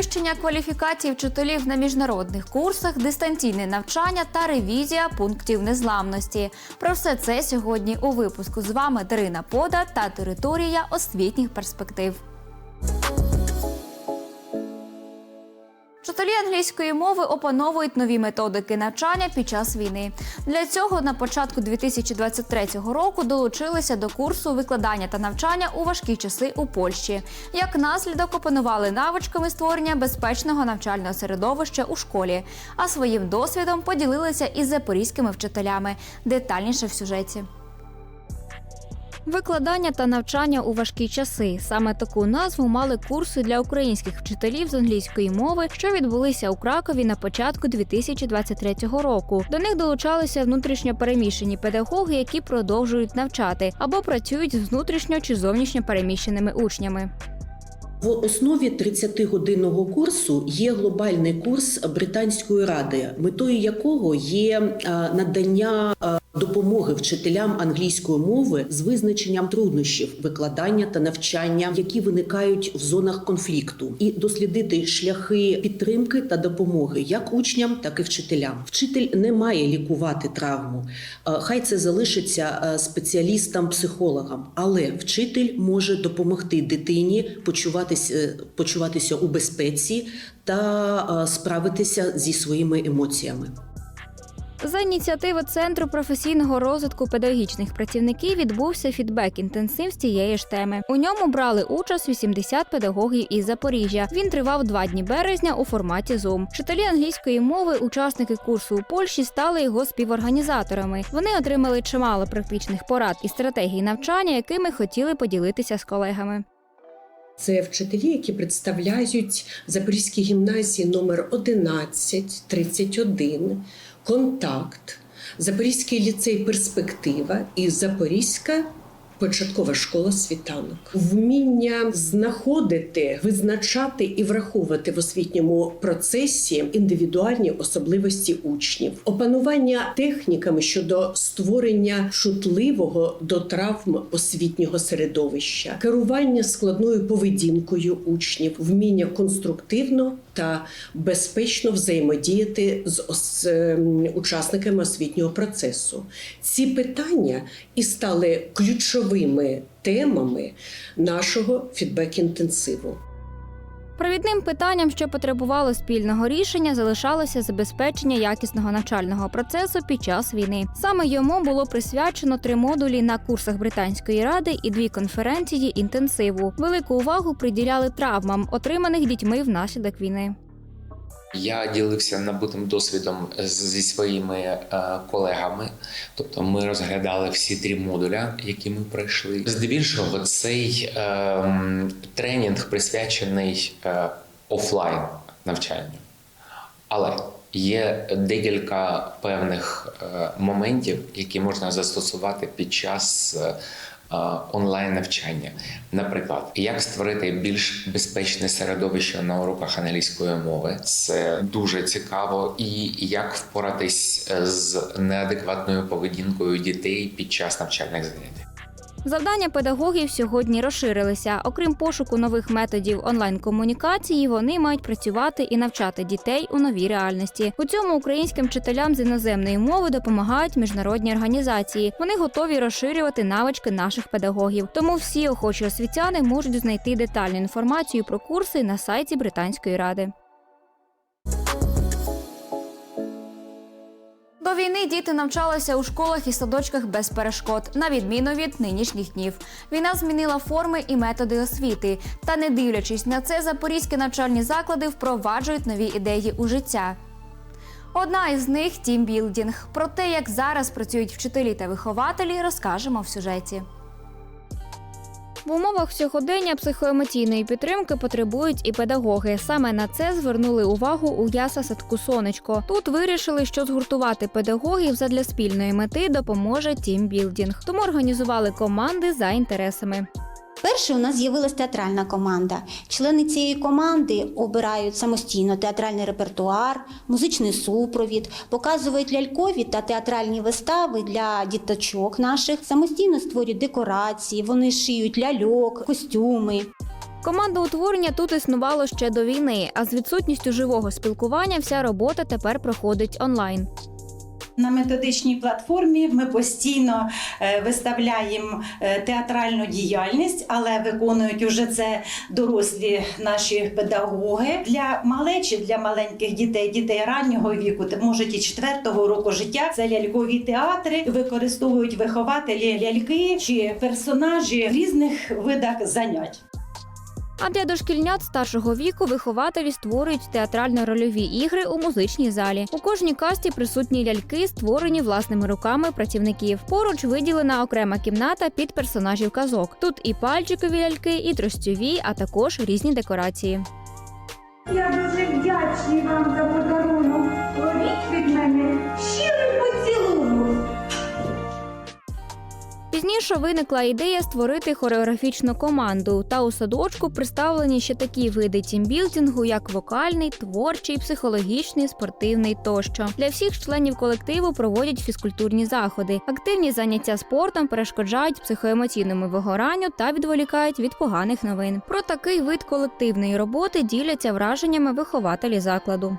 Підвищення кваліфікації вчителів на міжнародних курсах, дистанційне навчання та ревізія пунктів незламності. Про все це сьогодні у випуску з вами Дарина Пода та територія освітніх перспектив. Вчителі англійської мови опановують нові методики навчання під час війни. Для цього на початку 2023 року долучилися до курсу викладання та навчання у важкі часи у Польщі. Як наслідок опанували навичками створення безпечного навчального середовища у школі, а своїм досвідом поділилися із запорізькими вчителями. Детальніше в сюжеті. Викладання та навчання у важкі часи. Саме таку назву мали курси для українських вчителів з англійської мови, що відбулися у Кракові на початку 2023 року. До них долучалися внутрішньо переміщені педагоги, які продовжують навчати або працюють з внутрішньо чи зовнішньо переміщеними учнями. В основі 30-годинного курсу є глобальний курс Британської ради, метою якого є е, надання е, допомоги вчителям англійської мови з визначенням труднощів викладання та навчання, які виникають в зонах конфлікту, і дослідити шляхи підтримки та допомоги як учням, так і вчителям. Вчитель не має лікувати травму. Е, Хай це залишиться е, спеціалістам-психологам, але вчитель може допомогти дитині почуватися, е, почуватися у безпеці та справитися зі своїми емоціями. За ініціативи Центру професійного розвитку педагогічних працівників відбувся фідбек-інтенсив з цієї ж теми. У ньому брали участь 80 педагогів із Запоріжжя. Він тривав два дні березня у форматі Zoom. Вчителі англійської мови, учасники курсу у Польщі, стали його співорганізаторами. Вони отримали чимало практичних порад і стратегій навчання, якими хотіли поділитися з колегами. Це вчителі, які представляють Запорізькі гімназії номер 11, 31, Контакт, Запорізький ліцей Перспектива і Запорізька початкова школа світанок. Вміння знаходити, визначати і враховувати в освітньому процесі індивідуальні особливості учнів, опанування техніками щодо створення чутливого до травм освітнього середовища, керування складною поведінкою учнів, вміння конструктивно та безпечно взаємодіяти з ем, учасниками освітнього процесу. Ці питання і стали ключовими темами нашого фідбек-інтенсиву. Провідним питанням, що потребувало спільного рішення, залишалося забезпечення якісного навчального процесу під час війни. Саме йому було присвячено три модулі на курсах британської ради і дві конференції інтенсиву. Велику увагу приділяли травмам, отриманих дітьми внаслідок війни. Я ділився набутим досвідом зі своїми е, колегами. Тобто ми розглядали всі три модуля, які ми пройшли. Здебільшого, цей е, тренінг присвячений е, офлайн навчанню. Але є декілька певних е, моментів, які можна застосувати під час е, онлайн навчання. Наприклад, як створити більш безпечне середовище на уроках англійської мови. Це дуже цікаво, і як впоратись е, з неадекватною поведінкою дітей під час навчальних занять. Завдання педагогів сьогодні розширилися. Окрім пошуку нових методів онлайн-комунікації, вони мають працювати і навчати дітей у новій реальності. У цьому українським вчителям з іноземної мови допомагають міжнародні організації. Вони готові розширювати навички наших педагогів. Тому всі охочі освітяни можуть знайти детальну інформацію про курси на сайті Британської ради. Війни діти навчалися у школах і садочках без перешкод, на відміну від нинішніх днів. Війна змінила форми і методи освіти. Та не дивлячись на це, запорізькі навчальні заклади впроваджують нові ідеї у життя. Одна із них тімбілдінг. Про те, як зараз працюють вчителі та вихователі, розкажемо в сюжеті. В умовах сьогодення психоемоційної підтримки потребують і педагоги. Саме на це звернули увагу у яса садку сонечко. Тут вирішили, що згуртувати педагогів задля спільної мети допоможе тімбілдінг. Тому організували команди за інтересами. Перше у нас з'явилася театральна команда. Члени цієї команди обирають самостійно театральний репертуар, музичний супровід, показують лялькові та театральні вистави для діточок наших, самостійно створюють декорації, вони шиють ляльок, костюми. Командоутворення тут існувало ще до війни, а з відсутністю живого спілкування вся робота тепер проходить онлайн. На методичній платформі ми постійно е, виставляємо е, театральну діяльність, але виконують уже це дорослі наші педагоги. Для малечі, для маленьких дітей, дітей раннього віку, та, можуть і четвертого року життя. Це лялькові театри. Використовують вихователі ляльки чи персонажі в різних видах занять. А для дошкільнят старшого віку вихователі створюють театрально-рольові ігри у музичній залі. У кожній касті присутні ляльки, створені власними руками працівників. Поруч виділена окрема кімната під персонажів казок. Тут і пальчикові ляльки, і тростьові, а також різні декорації. Я дуже вдячний вам за подарунок. Пізніше виникла ідея створити хореографічну команду. Та у садочку представлені ще такі види тімбілдингу, як вокальний, творчий, психологічний, спортивний тощо. Для всіх членів колективу проводять фізкультурні заходи. Активні заняття спортом перешкоджають психоемоційному вигоранню та відволікають від поганих новин. Про такий вид колективної роботи діляться враженнями вихователі закладу.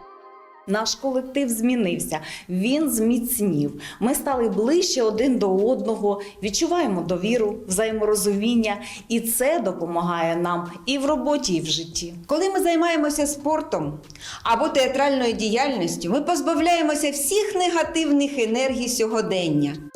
Наш колектив змінився, він зміцнів. Ми стали ближче один до одного, відчуваємо довіру, взаєморозуміння, і це допомагає нам і в роботі, і в житті. Коли ми займаємося спортом або театральною діяльністю, ми позбавляємося всіх негативних енергій сьогодення.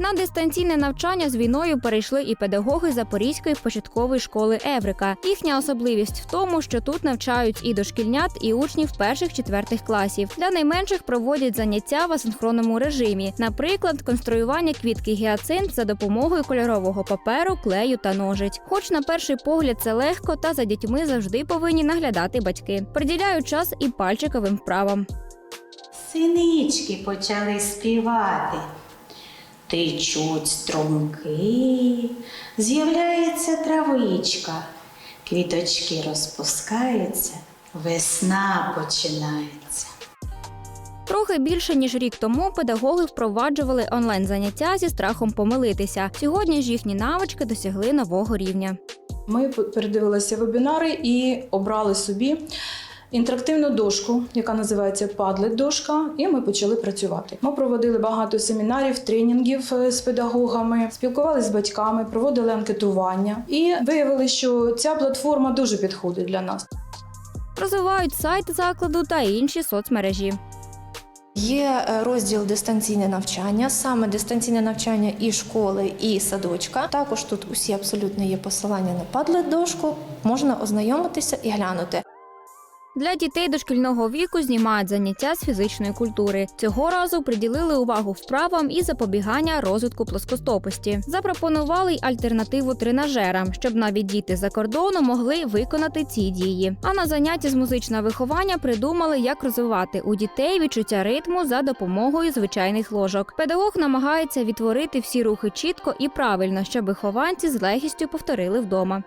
На дистанційне навчання з війною перейшли і педагоги Запорізької початкової школи Еврика. Їхня особливість в тому, що тут навчають і дошкільнят, і учнів перших-четвертих класів. Для найменших проводять заняття в асинхронному режимі, наприклад, конструювання квітки гіацинт за допомогою кольорового паперу, клею та ножиць. Хоч на перший погляд це легко, та за дітьми завжди повинні наглядати батьки. Приділяють час і пальчиковим вправам. Синички почали співати. Течуть струмки, з'являється травичка, квіточки розпускаються, весна починається. Трохи більше ніж рік тому педагоги впроваджували онлайн заняття зі страхом помилитися. Сьогодні ж їхні навички досягли нового рівня. Ми передивилися вебінари і обрали собі інтерактивну дошку, яка називається Padlet дошка, і ми почали працювати. Ми проводили багато семінарів, тренінгів е, з педагогами, спілкувалися з батьками, проводили анкетування і виявили, що ця платформа дуже підходить для нас. Розвивають сайт закладу та інші соцмережі. Є е, розділ дистанційне навчання, саме дистанційне навчання і школи, і садочка. Також тут усі абсолютно є посилання на Padlet дошку. Можна ознайомитися і глянути. Для дітей дошкільного віку знімають заняття з фізичної культури. Цього разу приділили увагу вправам і запобігання розвитку плоскостопості. Запропонували й альтернативу тренажерам, щоб навіть діти за кордону могли виконати ці дії. А на занятті з музичного виховання придумали, як розвивати у дітей відчуття ритму за допомогою звичайних ложок. Педагог намагається відтворити всі рухи чітко і правильно, щоб вихованці з легкістю повторили вдома.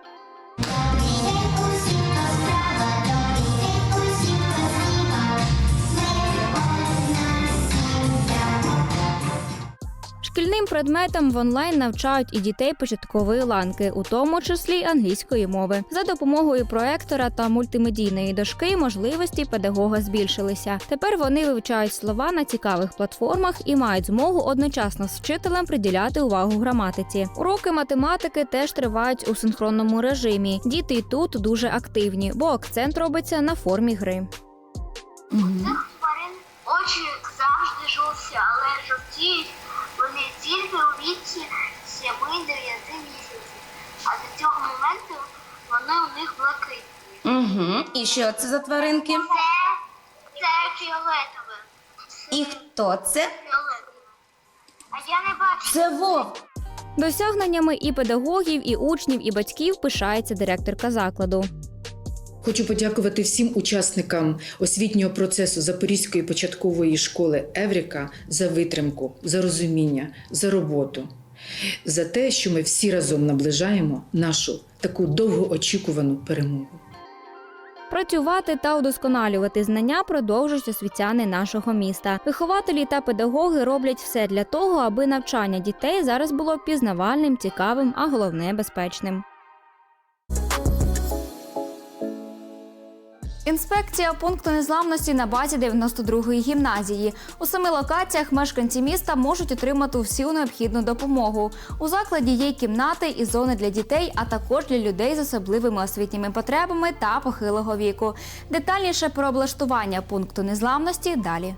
Шкільним предметам в онлайн навчають і дітей початкової ланки, у тому числі англійської мови. За допомогою проектора та мультимедійної дошки можливості педагога збільшилися. Тепер вони вивчають слова на цікавих платформах і мають змогу одночасно з вчителем приділяти увагу граматиці. Уроки математики теж тривають у синхронному режимі. Діти тут дуже активні, бо акцент робиться на формі гри. тварин очі завжди жовті, але жовтіють тільки у віці 7-9 місяців. А до цього моменту вони у них блакитні. Угу. І що це за тваринки? Це, це фіолетове. І хто це? Фіолетове. А я не бачу. Це вовк. Досягненнями і педагогів, і учнів, і батьків пишається директорка закладу. Хочу подякувати всім учасникам освітнього процесу Запорізької початкової школи Евріка за витримку, за розуміння, за роботу, за те, що ми всі разом наближаємо нашу таку довгоочікувану перемогу. Працювати та удосконалювати знання продовжують освітяни нашого міста. Вихователі та педагоги роблять все для того, аби навчання дітей зараз було пізнавальним, цікавим, а головне безпечним. Інспекція пункту незламності на базі 92-ї гімназії. У семи локаціях мешканці міста можуть отримати всю необхідну допомогу. У закладі є кімнати і зони для дітей, а також для людей з особливими освітніми потребами та похилого віку. Детальніше про облаштування пункту незламності далі.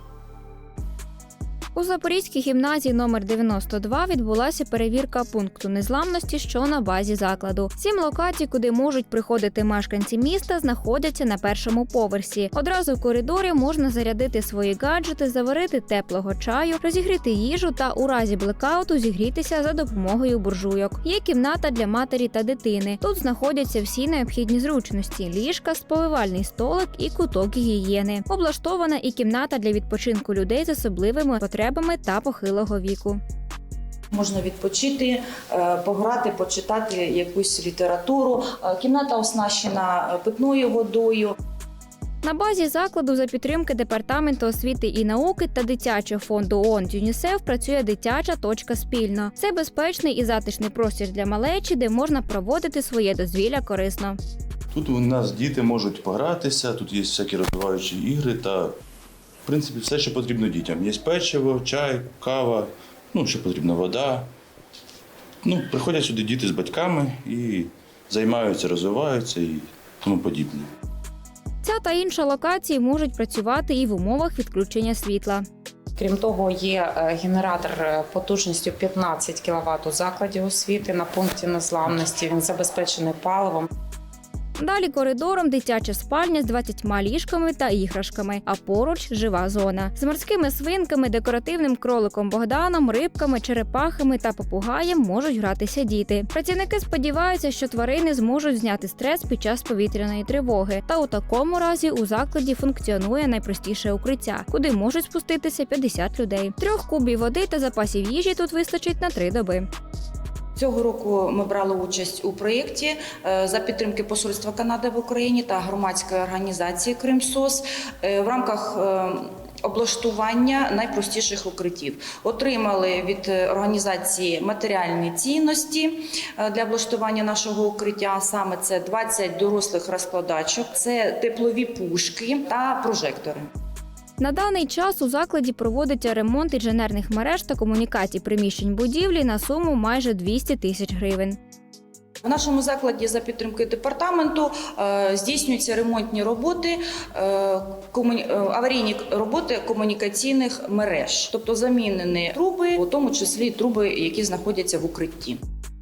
У Запорізькій гімназії номер 92 відбулася перевірка пункту незламності, що на базі закладу. Сім локацій, куди можуть приходити мешканці міста, знаходяться на першому поверсі. Одразу в коридорі можна зарядити свої гаджети, заварити теплого чаю, розігріти їжу та у разі блекауту зігрітися за допомогою буржуйок. Є кімната для матері та дитини. Тут знаходяться всі необхідні зручності: ліжка, сповивальний столик і куток гігієни. Облаштована і кімната для відпочинку людей з особливими потребами та похилого віку. Можна відпочити, е, пограти, почитати якусь літературу. Е, Кімната оснащена е, питною водою. На базі закладу за підтримки департаменту освіти і науки та дитячого фонду ООН ЮНІСЕФ працює дитяча точка спільно. Це безпечний і затишний простір для малечі, де можна проводити своє дозвілля корисно. Тут у нас діти можуть погратися, тут є всякі розвиваючі ігри та, в принципі, все, що потрібно дітям. Є печиво, чай, кава, ну, що потрібно, вода. Ну, приходять сюди діти з батьками і займаються, розвиваються і тому подібне. Ця та інша локації можуть працювати і в умовах відключення світла. Крім того, є е, генератор е, потужністю 15 кВт у закладі освіти на пункті незламності. Він забезпечений паливом. Далі коридором дитяча спальня з 20 ліжками та іграшками, а поруч жива зона з морськими свинками, декоративним кроликом Богданом, рибками, черепахами та попугаєм можуть гратися діти. Працівники сподіваються, що тварини зможуть зняти стрес під час повітряної тривоги. Та у такому разі у закладі функціонує найпростіше укриття, куди можуть спуститися 50 людей. Трьох кубів води та запасів їжі тут вистачить на три доби. Цього року ми брали участь у проєкті е, за підтримки Посольства Канади в Україні та громадської організації Кримсос е, в рамках е, облаштування найпростіших укриттів. Отримали від організації матеріальні цінності для облаштування нашого укриття. Саме це 20 дорослих розкладачок, це теплові пушки та прожектори. На даний час у закладі проводиться ремонт інженерних мереж та комунікацій приміщень будівлі на суму майже 200 тисяч гривень. В нашому закладі за підтримки департаменту е, здійснюються ремонтні роботи, е, е, аварійні роботи комунікаційних мереж, тобто замінені труби, у тому числі труби, які знаходяться в укритті.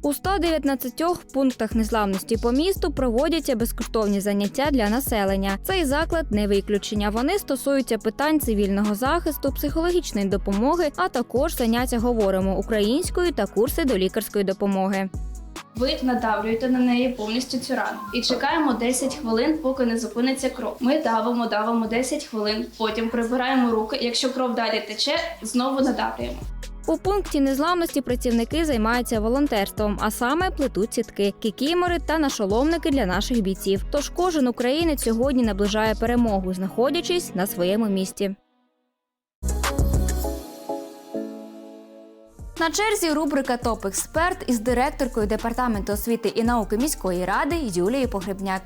У 119 пунктах незламності по місту проводяться безкоштовні заняття для населення. Цей заклад не виключення. Вони стосуються питань цивільного захисту, психологічної допомоги, а також заняття говоримо українською та курси до лікарської допомоги. Ви надавлюєте на неї повністю цю рану і чекаємо 10 хвилин, поки не зупиниться кров. Ми давимо, давимо 10 хвилин, потім прибираємо руки. Якщо кров далі тече, знову надавлюємо. У пункті незламності працівники займаються волонтерством, а саме плетуть сітки, кікімори та нашоломники для наших бійців. Тож кожен українець сьогодні наближає перемогу, знаходячись на своєму місці. На черзі рубрика Топ експерт із директоркою департаменту освіти і науки міської ради Юлією Погребняк.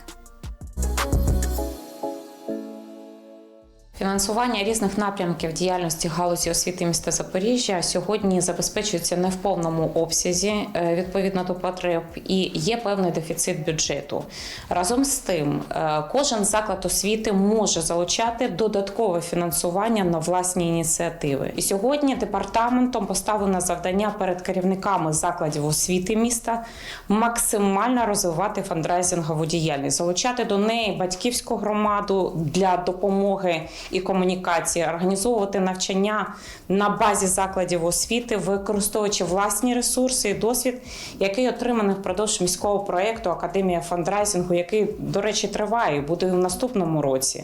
Фінансування різних напрямків діяльності галузі освіти міста Запоріжжя сьогодні забезпечується не в повному обсязі е, відповідно до потреб, і є певний дефіцит бюджету. Разом з тим, е, кожен заклад освіти може залучати додаткове фінансування на власні ініціативи. І сьогодні департаментом поставлено завдання перед керівниками закладів освіти міста максимально розвивати фандрайзингову діяльність, залучати до неї батьківську громаду для допомоги і комунікації, організовувати навчання на базі закладів освіти, використовуючи власні ресурси і досвід, який отриманий впродовж міського проєкту Академія фандрайзингу, який, до речі, триває буде в наступному році,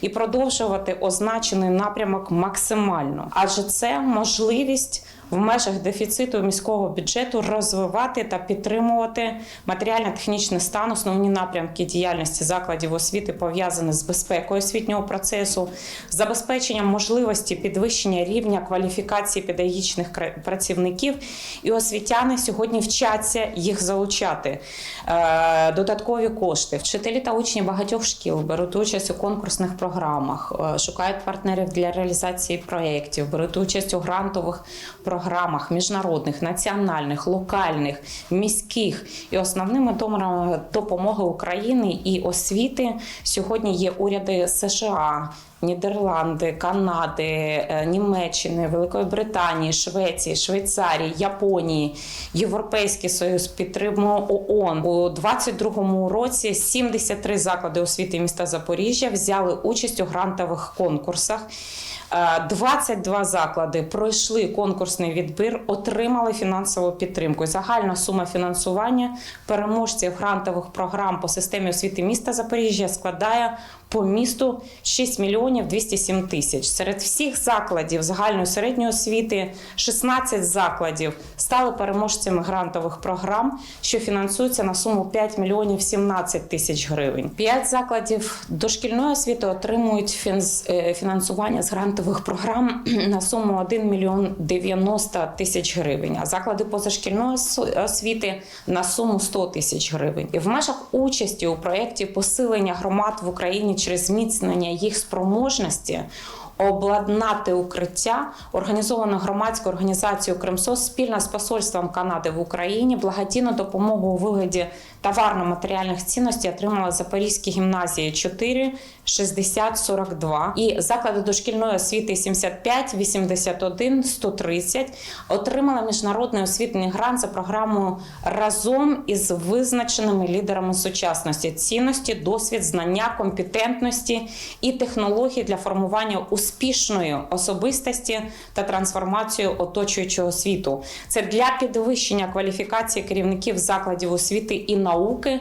і продовжувати означений напрямок максимально, адже це можливість в межах дефіциту міського бюджету розвивати та підтримувати матеріально-технічний стан, основні напрямки діяльності закладів освіти пов'язані з безпекою освітнього процесу, забезпеченням можливості підвищення рівня кваліфікації педагогічних працівників. І освітяни сьогодні вчаться їх залучати. Е, Додаткові кошти. Вчителі та учні багатьох шкіл беруть участь у конкурсних програмах, е, шукають партнерів для реалізації проєктів, беруть участь у грантових програмах міжнародних, національних, локальних, міських. І основними донорами допомоги України і освіти сьогодні є уряди США. Нідерланди, Канади, е, Німеччини, Великої Британії, Швеції, Швейцарії, Японії, Європейський Союз підтримує ООН. У 2022 році 73 заклади освіти міста Запоріжжя взяли участь у грантових конкурсах. Е, 22 заклади пройшли конкурсний відбір, отримали фінансову підтримку. Загальна сума фінансування переможців грантових програм по системі освіти міста Запоріжжя складає по місту 6 мільйонів 207 тисяч. Серед всіх закладів загальної середньої освіти 16 закладів стали переможцями грантових програм, що фінансуються на суму 5 мільйонів 17 тисяч гривень. 5 закладів дошкільної освіти отримують е, фінансування з грантових програм на суму 1 мільйон 90 тисяч гривень, а заклади позашкільної освіти на суму 100 тисяч гривень. І в межах участі у проєкті посилення громад в Україні через зміцнення їх спроможності. Обладнати укриття організовано громадською організацією Кримсос спільно з посольством Канади в Україні. Благодійну допомогу у вигляді товарно-матеріальних цінностей отримала Запорізькі гімназії 4, 60, 42 і заклади дошкільної освіти 75, 81, 130 отримали міжнародний освітній грант за програмою разом із визначеними лідерами сучасності. Цінності, досвід, знання, компетентності і технології для формування успішної особистості та трансформацією оточуючого світу. Це для підвищення кваліфікації керівників закладів освіти і науки.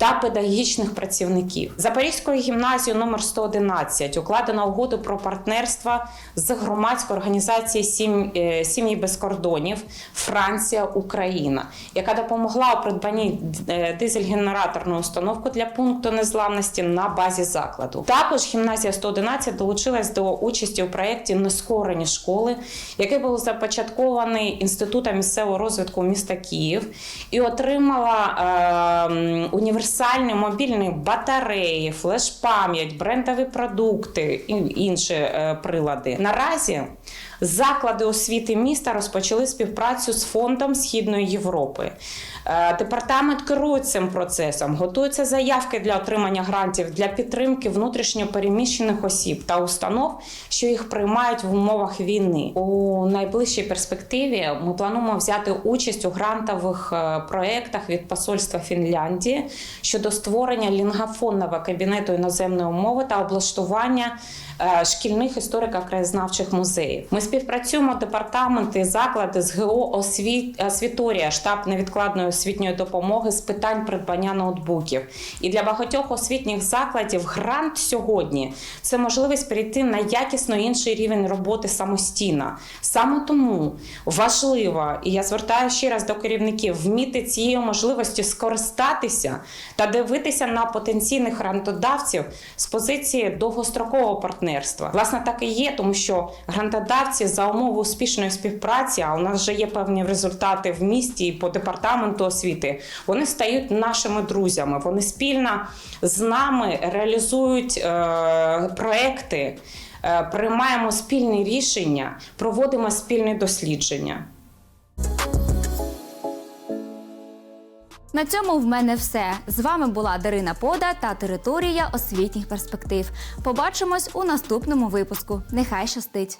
Та педагогічних працівників. Запорізькою гімназією номер 111 укладено угоду про партнерство з громадською організацією «Сім- е, сім'ї без кордонів. Франція. Україна, яка допомогла у придбанні е, дизель-генераторної установки для пункту незламності на базі закладу. Також гімназія 111 долучилась до участі у проєкті Нескорені школи, який був започаткований інститутом місцевого розвитку міста Київ, і отримала е, м, універсальні мобільні батареї, флеш-пам'ять, брендові продукти і інші е, прилади. Наразі заклади освіти міста розпочали співпрацю з фондом Східної Європи. Е, Департамент керує цим процесом, готуються заявки для отримання грантів для підтримки внутрішньо переміщених осіб та установ, що їх приймають в умовах війни. У найближчій перспективі ми плануємо взяти участь у грантових е, проєктах від посольства Фінляндії щодо створення лінгафонного кабінету іноземної мови та облаштування шкільних історико-краєзнавчих музеїв. Ми співпрацюємо департаменти, заклади з ГО освіт, освіторія, штаб невідкладної освітньої допомоги з питань придбання ноутбуків. І для багатьох освітніх закладів грант сьогодні це можливість перейти на якісно інший рівень роботи самостійно. Саме тому важливо, і я звертаю ще раз до керівників, вміти цією можливістю скористатися та дивитися на потенційних грантодавців з позиції довгострокового партнерства. Власне, так і є, тому що грантодавці за умови успішної співпраці, а у нас вже є певні результати в місті і по департаменту освіти. Вони стають нашими друзями. Вони спільно з нами реалізують е, проекти, е, приймаємо спільні рішення, проводимо спільні дослідження. На цьому в мене все. З вами була Дарина Пода та територія освітніх перспектив. Побачимось у наступному випуску. Нехай щастить!